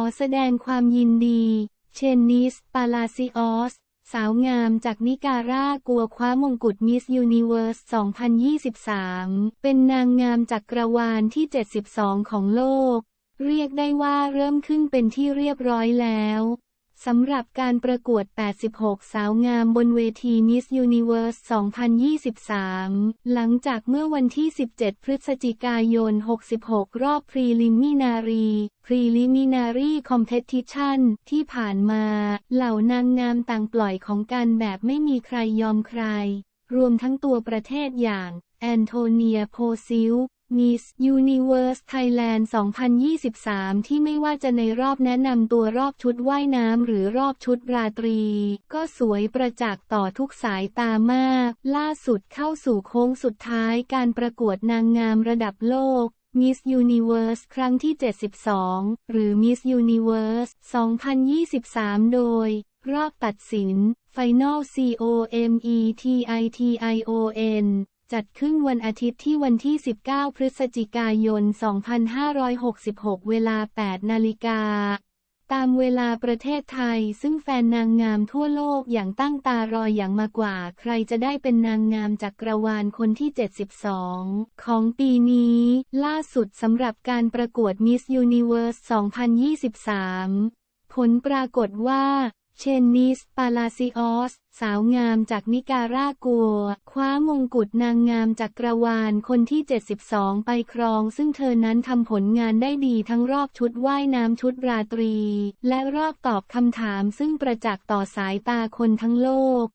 อแสดงความยินดี เชนนิส ปาลาซิออส สาวงามจากนิการากัวคว้ามงกุฎมิสยูนิเวิร์ส 2023 เป็นนางงามจากกระวาลที่ 72 ของโลก เรียกได้ว่าเริ่มขึ้นเป็นที่เรียบร้อยแล้ว สำหรับการประกวด 86 สาวงามบนเวที Miss Universe 2023 หลังจากเมื่อวันที่ 17 พฤศจิกายน 66 รอบ Preliminary Preliminary Competition ที่ผ่านมา เหล่านางงามต่างปล่อยของกันแบบไม่มีใครยอมใคร รวมทั้งตัวประเทศอย่างแอนโทเนียโพซิล Miss Universe Thailand 2023 ที่ไม่ว่าจะในรอบแนะนำตัวรอบชุดว่ายน้ำหรือรอบชุดราตรี ก็สวยประจักษ์ต่อทุกสายตามาก ล่าสุดเข้าสู่โค้งสุดท้ายการประกวดนางงามระดับโลก Miss Universe ครั้งที่ 72 หรือ Miss Universe 2023 โดย รอบตัดสิน Final COMETITION จัดขึ้นวันอาทิตย์ที่วันที่ 19 พฤศจิกายน 2566 เวลา 8 นาฬิกา ตามเวลาประเทศไทย ซึ่งแฟนนางงามทั่วโลกอย่างตั้งตารออย่างมากว่า ใครจะได้เป็นนางงามจากกรวาลคนที่ 72 ของปีนี้ ล่าสุดสำหรับการประกวด Miss Universe 2023 ผลปรากฏว่า เชนนิส ปาลาซิออส สาวงามจากนิการากัว คว้ามงกุฎนางงามจากกระวานคนที่ 72 ไปครอง ซึ่งเธอนั้นทำผลงานได้ดีทั้งรอบชุดว่ายน้ำชุดราตรี และรอบตอบคำถามซึ่งประจักษ์ต่อสายตาคนทั้งโลก